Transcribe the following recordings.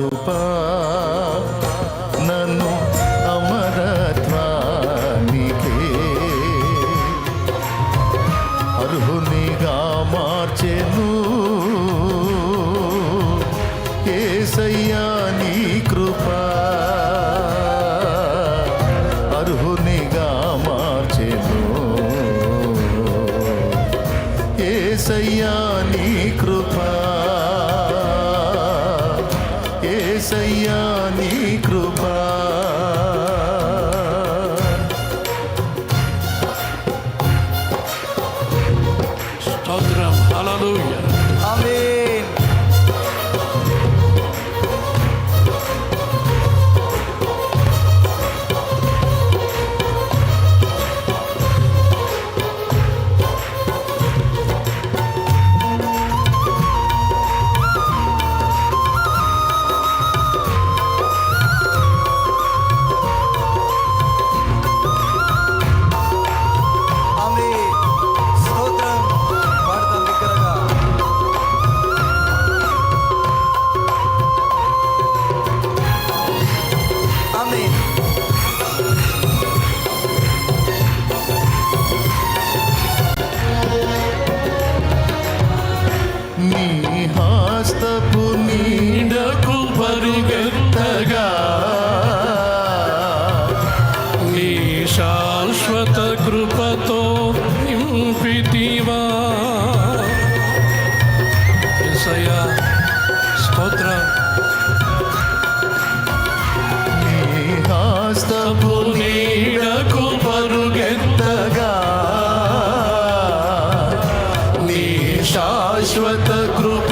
కృపా ఏసయ్యా నీ నీ Joeta Grupo.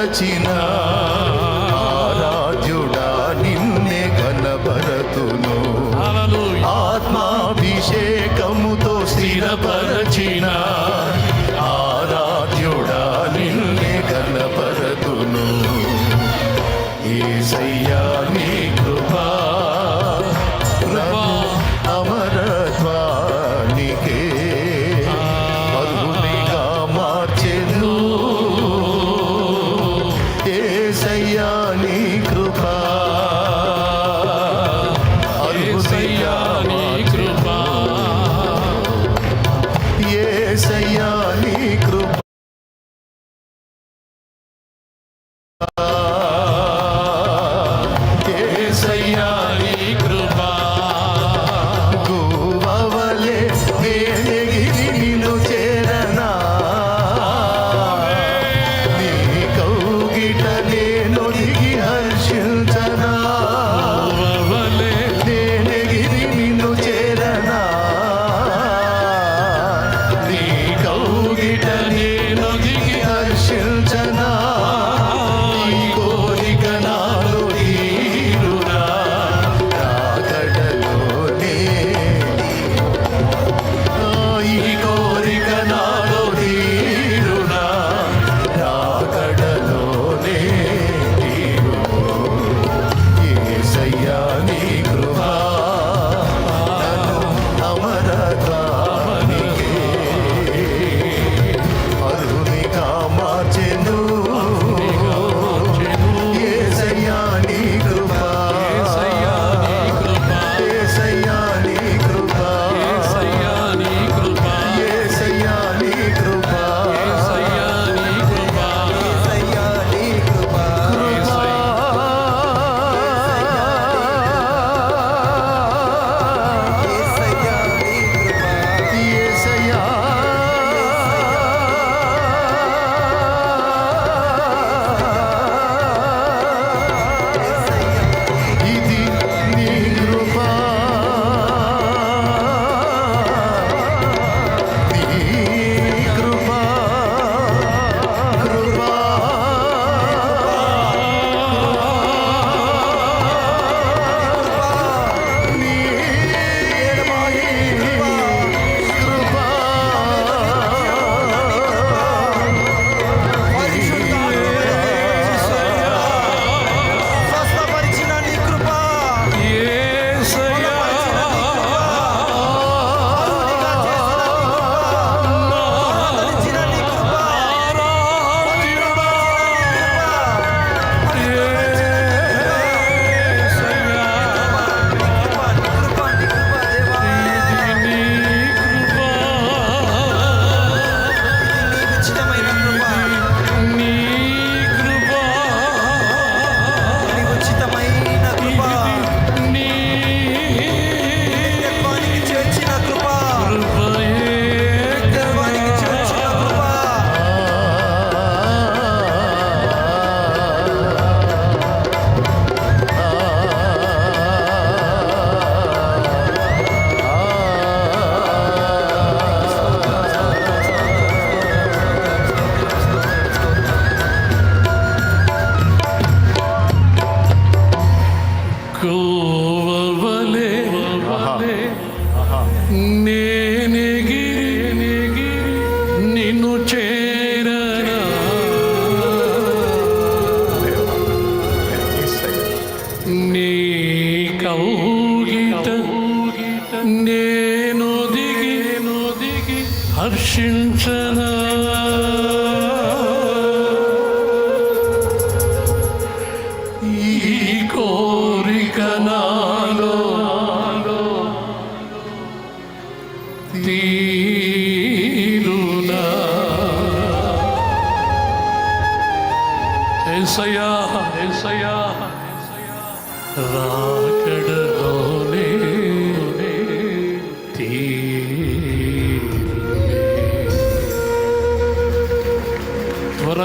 స్థిరపరచిన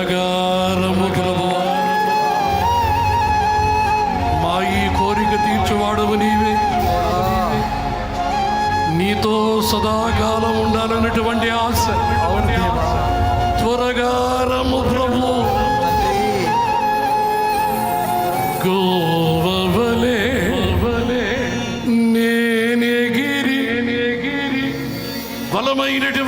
ప్రకారము ప్రభు మా ఈ కోరిక తీర్చువాడవు నీవే నీతో సదాకాలం ఉండాలన్నటువంటి ఆశ. త్వరగా రము ప్రభు. గోవలే నేనే గిరి బలమైనటువంటి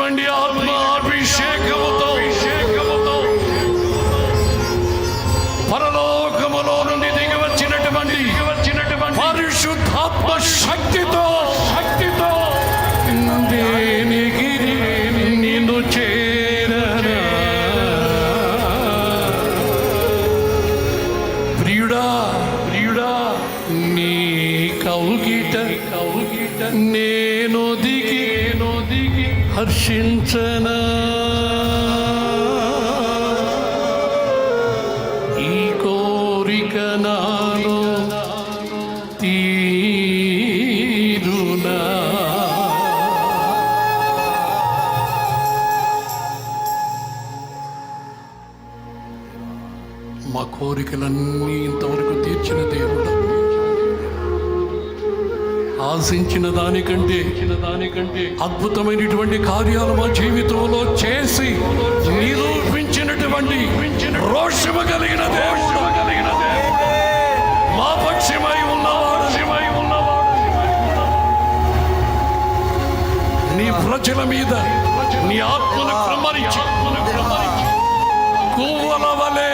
దానికంటే దానికంటే అద్భుతమైనటువంటి కార్యాలు మా జీవితంలో చేసి నిరూపించినటువంటి రోషము కలిగిన దేవుడు. మా పక్షమై ఉన్నవాడు. నీ ప్రజల మీద నీ ఆత్మను క్రమరించి కువ్వల వలె కువ్వల వలె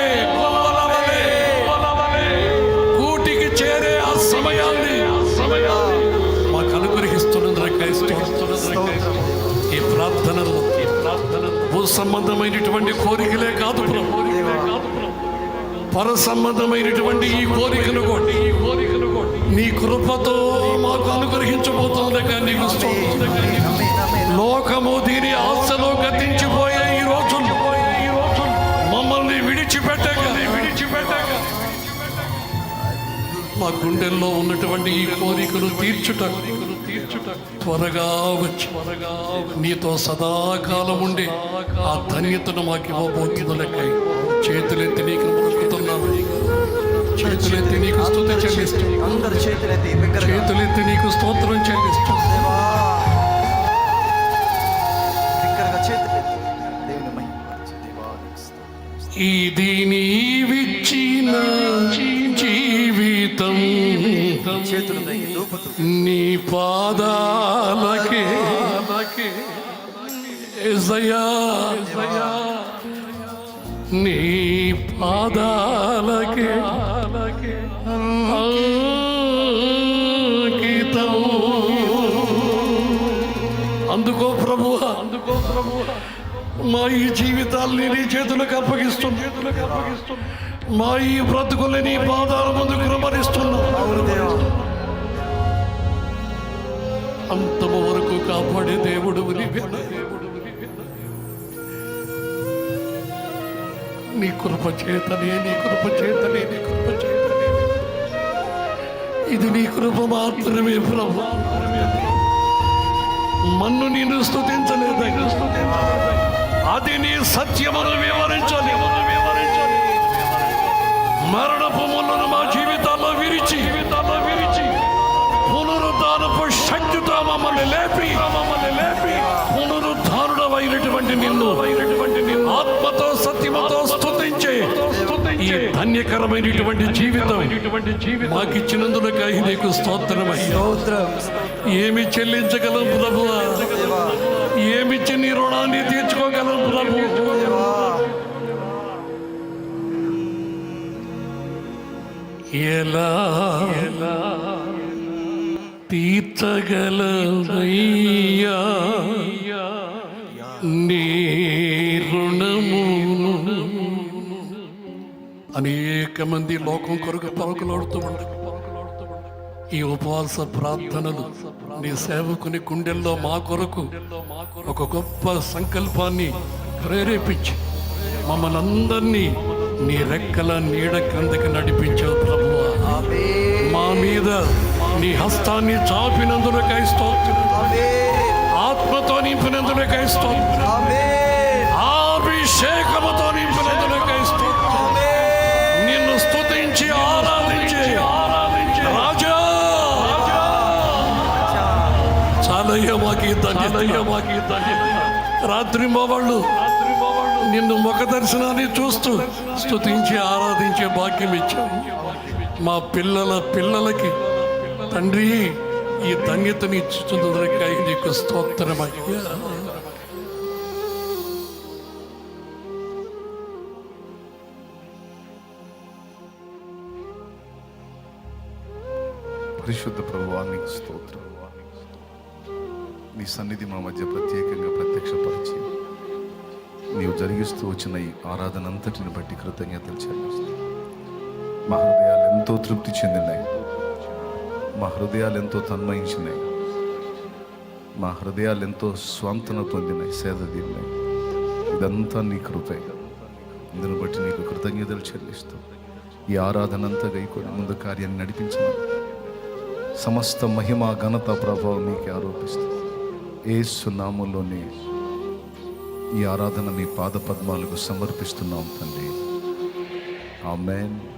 ప్రార్థనలో. భూ సంబంధమైనటువంటి కోరికలే కాదు పర సంబంధమైనటువంటి ఈ కోరికను కూడా ఈ కోరికను కూడా నీ కృపతో మాకు అనుగ్రహించబోతుంది ఆమేన్. లోకము దీని ఆశలో గతించిపోయే ఈ రోజులు ఈ మమ్మల్ని విడిచిపెట్టక. విడిచిపెట్టక మా గుండెల్లో ఉన్నటువంటి ఈ కోరికలు తీర్చుట త్వరగా వచ్చి త్వరగా నీతో సదాకాలం ఉండి ఆ ధన్యతను మాకు ఇవ్వబోతుంది లెక్క చేతులెత్తి నీకు మొక్కుతున్నాను చేతులెత్తి నీకు స్తుతి చెల్లిస్తూ. అందరు చేతులెత్తి నీకు స్తోత్రం చెల్లిస్తూ. ఇది నీవిచ్చిన జీవితం. చేతులు నీ పాదాలకి నీ పాదాలకి అందుకో ప్రభువ అందుకో ప్రభువ మా ఈ జీవితాల్ని నీ చేతులకు అప్పగిస్తుంది చేతులకు అప్పగిస్తుంది మా ఈ బ్రతుకుల్ని నీ పాదాల ముందు కృమరిస్తున్నాం అంతము వరకు కాపాడే దేవుడు నీ కృప చేతనే నీ కృప చేతనే నీ కృప చేతనే. ఇది నీ కృప మాత్రమే ప్రభు. మన్ను నేను స్థుతించలేదు అది నీ సత్యమును వివరించాలి. మరణపు ముళ్ళను మా జీవితాల్లో విరిచి జీవితాల్లో విరిచి పునరుద్ధాన శక్తితో మమ్మల్ని లేపి మమ్మల్ని లేపి పునరుద్ధారుడమైనటువంటి నిన్ను అయినటువంటి నిన్ను ఆత్మతో సత్యమతో స్తుతించే ఈ ధన్యకరమైనటువంటి జీవితం మాకు ఇచ్చినందులకై నీకు స్తోత్రమయ్యా స్తోత్రం. ఏమి చెల్లించగలం ప్రభు? దేవా ఏమిచ్చి నీ రుణాన్ని తీర్చుకోగలం ప్రభు? దేవా ఎలా? తీర్చగలదయ్యా నీ రుణమును అనేక మంది లోకం కొరకు పలుకులాడుతూ ఉండరు ఈ ఉపవాస ప్రార్థనలు నీ సేవకుని గుండెల్లో మా కొరకు ఒక గొప్ప సంకల్పాన్ని ప్రేరేపించి మమ్మల్ని అందరినీ నీ రెక్కల నీడ క్రిందకి నడిపించావు ప్రభువా. మా మీద నీ హస్తాన్ని చాపినందులకై స్తోత్రం. ఆత్మతో నింపినందులకై స్తోత్రం. అభిషేకముతో నింపినందులకై స్తోత్రం. నిన్ను స్తుతించి ఆరాధించి రాజా. చాలయ్య మాకి ధన్యతయ్య మాకి రాత్రి మా వాళ్ళు నిన్ను ముఖ దర్శనాన్ని చూస్తూ స్తుతించి ఆరాధించే భాగ్యం ఇచ్చావు మా పిల్లల పిల్లలకి తండ్రి ఈ ధన్యతను ఇచ్చుతున్నదకై నీకు స్తోత్రమయ్యా. పరిశుద్ధ ప్రభువానికి స్తోత్రం. నీ సన్నిధి మా మధ్య ప్రత్యేకంగా ప్రత్యక్షపరిచి నీవు జరిగిస్తూ వచ్చిన ఈ ఆరాధన అంతటిని బట్టి కృతజ్ఞతలు చెల్లిస్తాను మా హృదయాలు ఎంతో తృప్తి చెందినాయి మా హృదయాలు ఎంతో తన్మయించినాయి. మా హృదయాలు ఎంతో స్వాంతన పొందినాయి సేద దీన్నాయి. ఇదంతా నీ కృపే. ఇందును బట్టి నీకు కృతజ్ఞతలు చెల్లిస్తూ ఈ ఆరాధన అంతా గైకొని ముందు కార్యాన్ని నడిపించిన సమస్త మహిమ ఘనత ప్రభావం నీకు ఆరోపిస్తూ ఏసు నామంలోనే ఈ ఆరాధన మీ పాద పద్మాలకు సమర్పిస్తున్నాం తండ్రి. ఆమెన్.